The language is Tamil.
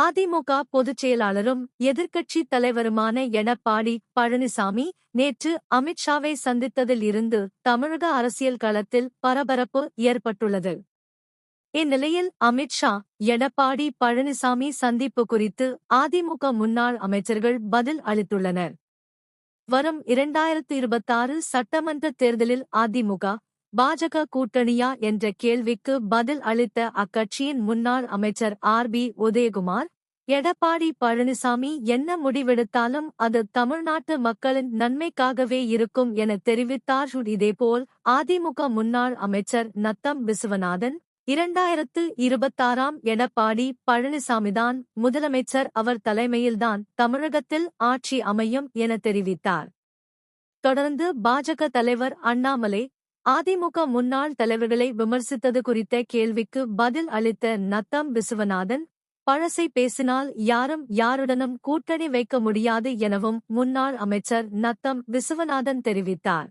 அதிமுக பொதுச் செயலாளரும் எதிர்க்கட்சித் தலைவருமான எடப்பாடி பழனிசாமி நேற்று அமித்ஷாவை சந்தித்ததில் இருந்து தமிழக அரசியல் களத்தில் பரபரப்பு ஏற்பட்டுள்ளது. இந்நிலையில் அமித்ஷா எடப்பாடி பழனிசாமி சந்திப்பு குறித்து அதிமுக முன்னாள் அமைச்சர்கள் பதில் அளித்துள்ளனர். வரும் இரண்டாயிரத்து இருபத்தாறு சட்டமன்ற தேர்தலில் அதிமுக பாஜக கூட்டணியா என்ற கேள்விக்கு பதில் அளித்த அக்கட்சியின் முன்னாள் அமைச்சர் ஆர் பி உதயகுமார் எடப்பாடி பழனிசாமி என்ன முடிவெடுத்தாலும் அது தமிழ்நாட்டு மக்களின் நன்மைக்காகவே இருக்கும் என தெரிவித்தார். இதேபோல் அதிமுக முன்னாள் அமைச்சர் நத்தம் விசுவநாதன் இரண்டாயிரத்து இருபத்தாறாம் எடப்பாடி பழனிசாமிதான் முதலமைச்சர் அவர் தலைமையில்தான் தமிழகத்தில் ஆட்சி அமையும் என தெரிவித்தார். தொடர்ந்து பாஜக தலைவர் அண்ணாமலை அதிமுக முன்னாள் தலைவர்களை விமர்சித்தது குறித்த கேள்விக்கு பதில் அளித்த நத்தம் விசுவநாதன் பழசை பேசினால் யாரும் யாருடனும் கூட்டணி வைக்க முடியாது எனவும் முன்னாள் அமைச்சர் நத்தம் விசுவநாதன் தெரிவித்தார்.